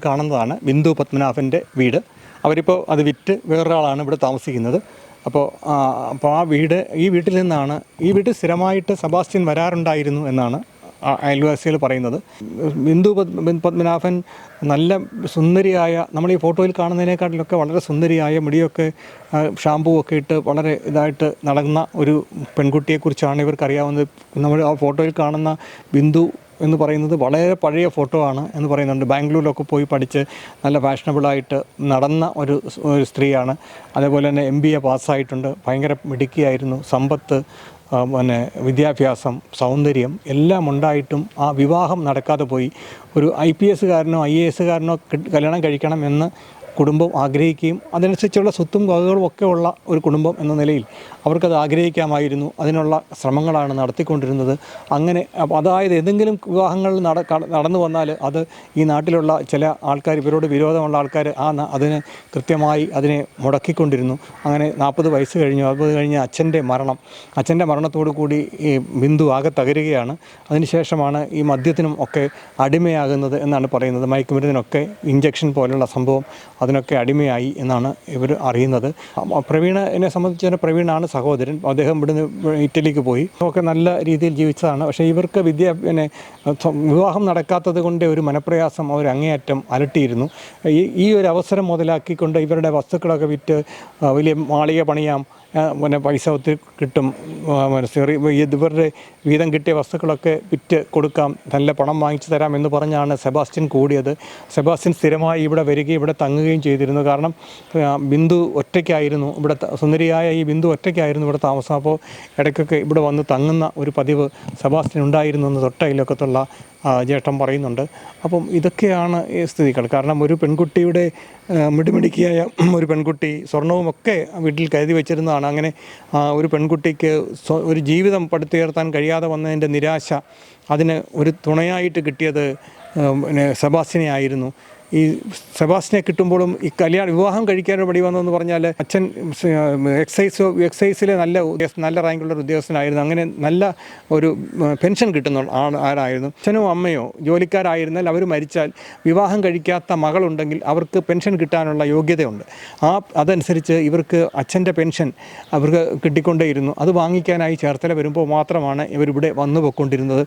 നമുക്ക് കാണുന്നതാണ് ബിന്ദു പത്മനാഭന്റെ വീട്. അവരിപ്പോൾ അത് വിറ്റ് വേറൊരാളാണ് ഇവിടെ താമസിക്കുന്നത്. അപ്പോൾ അപ്പോൾ ആ വീട് ഈ വീട്ടിൽ നിന്നാണ് ഈ വീട്ടിൽ സ്ഥിരമായിട്ട് സെബാസ്റ്റ്യൻ വരാറുണ്ടായിരുന്നു എന്നാണ് അയൽവാസികൾ പറയുന്നത്. ബിന്ദു പത്മ- പത്മനാഭൻ നല്ല സുന്ദരിയായ നമ്മൾ ഈ ഫോട്ടോയിൽ കാണുന്നതിനേക്കാട്ടിലൊക്കെ വളരെ സുന്ദരിയായ മുടിയൊക്കെ ഷാമ്പൂ ഒക്കെ ഇട്ട് വളരെ ഇതായിട്ട് നടന്ന ഒരു പെൺകുട്ടിയെക്കുറിച്ചാണ് ഇവർക്കറിയാവുന്നത്. നമ്മൾ ആ ഫോട്ടോയിൽ കാണുന്ന ബിന്ദു എന്ന് പറയുന്നത് വളരെ പഴയ ഫോട്ടോ ആണ് എന്ന് പറയുന്നുണ്ട്. ബാംഗ്ലൂരിലൊക്കെ പോയി പഠിച്ച് നല്ല ഫാഷനബിളായിട്ട് നടന്ന ഒരു ഒരു സ്ത്രീയാണ്. അതേപോലെ തന്നെ എം ബി എ പാസ്സായിട്ടുണ്ട് ഭയങ്കര മിടുക്കിയായിരുന്നു. സമ്പത്ത് പിന്നെ വിദ്യാഭ്യാസം സൗന്ദര്യം എല്ലാം ഉണ്ടായിട്ടും ആ വിവാഹം നടക്കാതെ പോയി. ഒരു ഐ പി എസ്സുകാരനോ ഐ എ എസ്സുകാരനോ കല്യാണം കഴിക്കണം എന്ന് കുടുംബം ആഗ്രഹിക്കുകയും അതനുസരിച്ചുള്ള സ്വത്തും വകകളും ഒക്കെ ഉള്ള ഒരു കുടുംബം എന്ന നിലയിൽ അവർക്കത് ആഗ്രഹിക്കാമായിരുന്നു. അതിനുള്ള ശ്രമങ്ങളാണ് നടത്തിക്കൊണ്ടിരുന്നത്. അങ്ങനെ അതായത് എന്തെങ്കിലും വിവാഹങ്ങൾ നട നടന്നു വന്നാൽ അത് ഈ നാട്ടിലുള്ള ചില ആൾക്കാർ ഇവരോട് വിരോധമുള്ള ആൾക്കാർ ആ അതിന് കൃത്യമായി അതിനെ മുടക്കിക്കൊണ്ടിരുന്നു. അങ്ങനെ നാൽപ്പത് വയസ്സ് കഴിഞ്ഞു. അറുപത് കഴിഞ്ഞ് അച്ഛന്റെ മരണം. അച്ഛന്റെ മരണത്തോടു കൂടി ഈ ബിന്ദു ആകെ തകരുകയാണ്. അതിനുശേഷമാണ് ഈ മദ്യത്തിനും ഒക്കെ അടിമയാകുന്നത് എന്നാണ് പറയുന്നത്. മയക്കുമരുന്നിനൊക്കെ ഇഞ്ചക്ഷൻ പോലുള്ള സംഭവം അതിനൊക്കെ അടിമയായി എന്നാണ് ഇവർ അറിയുന്നത്. അ- പ്രവീണിനെ സംബന്ധിച്ച് തന്നെ പ്രവീണാണ് സഹോദരൻ. അദ്ദേഹം ഇവിടുന്ന് ഇറ്റലിക്ക് പോയി. ഒക്കെ നല്ല രീതിയിൽ ജീവിച്ചതാണ്. പക്ഷേ ഇവർക്ക് വിദ്യ പിന്നെ വിവാഹം നടക്കാത്തത് കൊണ്ട് ഒരു മനപ്രയാസം അവർ അങ്ങേയറ്റം അലട്ടിയിരുന്നു. ഈ ഒരു അവസരം മുതലാക്കിക്കൊണ്ട് ഇവരുടെ വസ്തുക്കളൊക്കെ വിറ്റ് വലിയ മാളിക പണിയാം പിന്നെ പൈസ ഒത്തിരി കിട്ടും. ഇവരുടെ വീതം കിട്ടിയ വസ്തുക്കളൊക്കെ വിറ്റ് കൊടുക്കാം നല്ല പണം വാങ്ങിച്ചു തരാം എന്ന് പറഞ്ഞാണ് സെബാസ്റ്റ്യൻ കൂടിയത്. സെബാസ്റ്റ്യൻ സ്ഥിരമായി ഇവിടെ വരികയും ഇവിടെ തങ്ങുകയും ചെയ്തിരുന്നു. കാരണം ബിന്ദു ഒറ്റയ്ക്കായിരുന്നു. ഇവിടെ സുന്ദരിയായ ഈ ബിന്ദു ഒറ്റയ്ക്കായിരുന്നു ഇവിടെ താമസം. അപ്പോൾ ഇടയ്ക്കൊക്കെ ഇവിടെ വന്ന് തങ്ങുന്ന ഒരു പതിവ് സെബാസ്റ്റ്യൻ ഉണ്ടായിരുന്നു എന്ന് തൊട്ടയിലൊക്കത്തുള്ള ആ, പറയുന്നുണ്ട്. അപ്പം ഇതൊക്കെയാണ് ഈ സ്ഥിതികൾ. കാരണം ഒരു പെൺകുട്ടിയുടെ മിടിമിടിക്കിയായ ഒരു പെൺകുട്ടി സ്വർണവും ഒക്കെ വീട്ടിൽ കരുതി വെച്ചിരുന്നതാണ്. അങ്ങനെ ഒരു പെൺകുട്ടിക്ക് ഒരു ജീവിതം പടുത്തുയർത്താൻ കഴിയാതെ വന്നതിന്റെ നിരാശ അതിന് ഒരു തുണയായിട്ട് കിട്ടിയത് പിന്നെ സെബാസ്റ്റിനെ ആയിരുന്നു ഈ സെബാസ്റ്റിനെ കിട്ടുമ്പോഴും ഈ കല്യാണ വിവാഹം കഴിക്കാനൊരു പടി വന്നതെന്ന് പറഞ്ഞാൽ അച്ഛൻ എക്സൈസ് എക്സൈസിലെ നല്ല നല്ല റാങ്കുള്ള ഒരു ഉദ്യോഗസ്ഥനായിരുന്നു. അങ്ങനെ നല്ല ഒരു പെൻഷൻ കിട്ടുന്ന ആൾ ആരായിരുന്നു? അച്ഛനോ അമ്മയോ ജോലിക്കാരായിരുന്നാൽ അവർ മരിച്ചാൽ വിവാഹം കഴിക്കാത്ത മകളുണ്ടെങ്കിൽ അവർക്ക് പെൻഷൻ കിട്ടാനുള്ള യോഗ്യതയുണ്ട്. ആ അതനുസരിച്ച് ഇവർക്ക് അച്ഛന്റെ പെൻഷൻ അവർക്ക് കിട്ടിക്കൊണ്ടേയിരുന്നു. അത് വാങ്ങിക്കാനായി ചേർത്തല വരുമ്പോൾ മാത്രമാണ് ഇവരിവിടെ വന്നു പോയിക്കൊണ്ടിരുന്നത്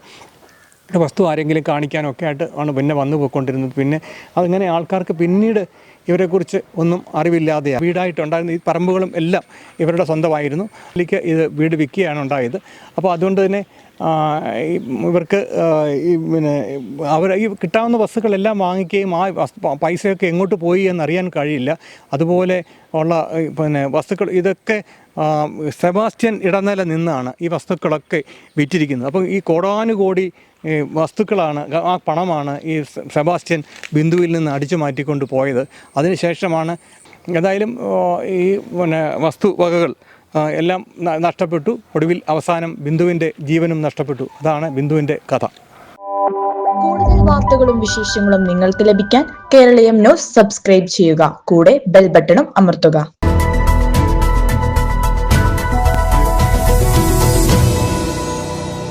വസ്തു ആരെങ്കിലും കാണിക്കാനൊക്കെ ആയിട്ട് ആണ് പിന്നെ വന്നു പോയിക്കൊണ്ടിരുന്നത്. പിന്നെ അതിങ്ങനെ ആൾക്കാർക്ക് പിന്നീട് ഇവരെക്കുറിച്ച് ഒന്നും അറിവില്ലാതെ വീടായിട്ടുണ്ടായിരുന്ന ഈ പറമ്പുകളും എല്ലാം ഇവരുടെ സ്വന്തമായിരുന്നു. ഇതിലേക്ക് ഇത് വീട് വിൽക്കുകയാണ് ഉണ്ടായത്. അപ്പോൾ അതുകൊണ്ട് തന്നെ ഇവർക്ക് ഈ പിന്നെ അവർ ഈ കിട്ടാവുന്ന വസ്തുക്കളെല്ലാം വാങ്ങിക്കുകയും ആ പൈസയൊക്കെ എങ്ങോട്ട് പോയി എന്നറിയാൻ കഴിയില്ല. അതുപോലെ ഉള്ള പിന്നെ വസ്തുക്കൾ ഇതൊക്കെ സെബാസ്റ്റ്യൻ ഇടനില നിന്നാണ് ഈ വസ്തുക്കളൊക്കെ വിറ്റിരിക്കുന്നത്. അപ്പം ഈ കോടാനുകോടി വസ്തുക്കളാണ് ആ പണമാണ് ഈ സെബാസ്റ്റ്യൻ ബിന്ദുവിൽ നിന്ന് അടിച്ചു മാറ്റിക്കൊണ്ട് പോയത്. അതിനുശേഷമാണ് ഏതായാലും ഈ പിന്നെ വസ്തുവകകൾ വകകൾ എല്ലാം നഷ്ടപ്പെട്ടു. ഒടുവിൽ അവസാനം ബിന്ദുവിന്റെ ജീവനും നഷ്ടപ്പെട്ടു. അതാണ് ബിന്ദുവിന്റെ കഥ. കൂടുതൽ വാർത്തകളും വിശേഷങ്ങളും നിങ്ങൾക്ക് ലഭിക്കാൻ കേരളീയം ന്യൂസ് സബ്സ്ക്രൈബ് ചെയ്യുക. കൂടെ ബെൽ ബട്ടണും അമർത്തുക.